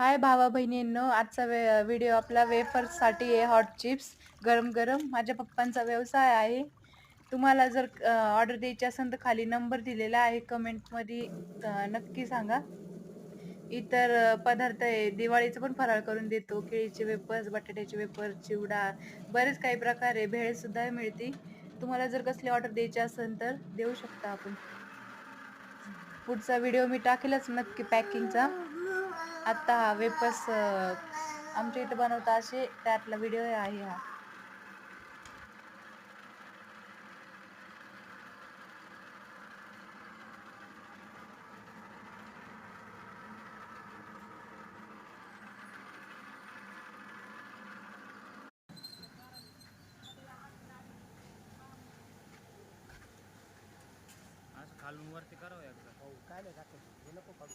हाय भावा बहिणींनो आजचा वे व्हिडिओ आपला वेफर्ससाठी आहे हॉट चिप्स गरम गरम. माझ्या पप्पांचा व्यवसाय आहे. तुम्हाला जर ऑर्डर द्यायची असेल तर खाली नंबर दिलेला आहे कमेंटमध्ये नक्की सांगा. इतर पदार्थ आहे दिवाळीचं पण फराळ करून देतो केळीचे वेपर्स बटाट्याचे वेपर्स चिवडा बरेच काही प्रकार आहे भेळसुद्धा मिळते. तुम्हाला जर कसली ऑर्डर द्यायची असेल तर देऊ शकता आपण. पुढचा व्हिडिओ मी टाकेलच नक्की पॅकिंगचा. आत्ता हा वेपर्स आमच्या इथं बनवता असे त्यातला व्हिडिओ आहे हा. खालून वरती करावं एकदा. हो काय नाही टाकायचं हे नको काढू